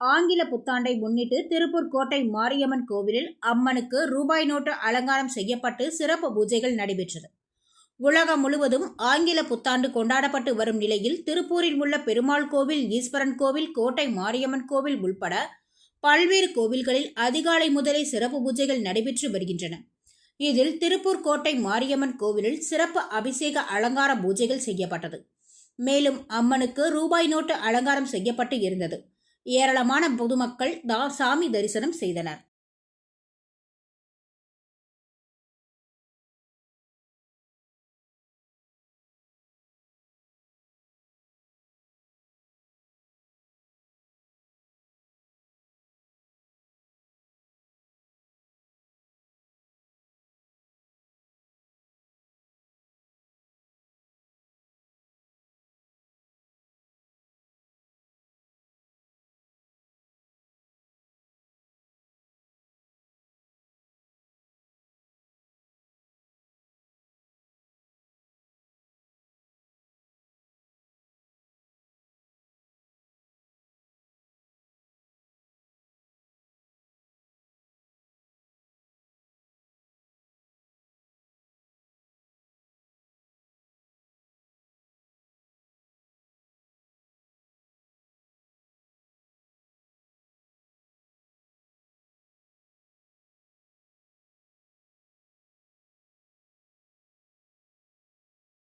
ஆங்கில புத்தாண்டை முன்னிட்டு திருப்பூர் கோட்டை மாரியம்மன் கோவிலில் அம்மனுக்கு ரூபாய் நோட்டு அலங்காரம் செய்யப்பட்டு சிறப்பு பூஜைகள் நடைபெற்றது. உலகம் முழுவதும் ஆங்கில புத்தாண்டு கொண்டாடப்பட்டு வரும் நிலையில் திருப்பூரில் உள்ள பெருமாள் கோவில் ஈஸ்வரன் கோவில் கோட்டை மாரியம்மன் கோவில் உள்பட பல்வேறு கோவில்களில் அதிகாலை முதலே சிறப்பு பூஜைகள் நடைபெற்று வருகின்றன. இதில் திருப்பூர் கோட்டை மாரியம்மன் கோவிலில் சிறப்பு அபிஷேக அலங்கார பூஜைகள் செய்யப்பட்டது. மேலும் அம்மனுக்கு ரூபாய் நோட்டு அலங்காரம் செய்யப்பட்டு இருந்தது. ஏராளமான பொதுமக்கள் தா சாமி தரிசனம் செய்தனர்.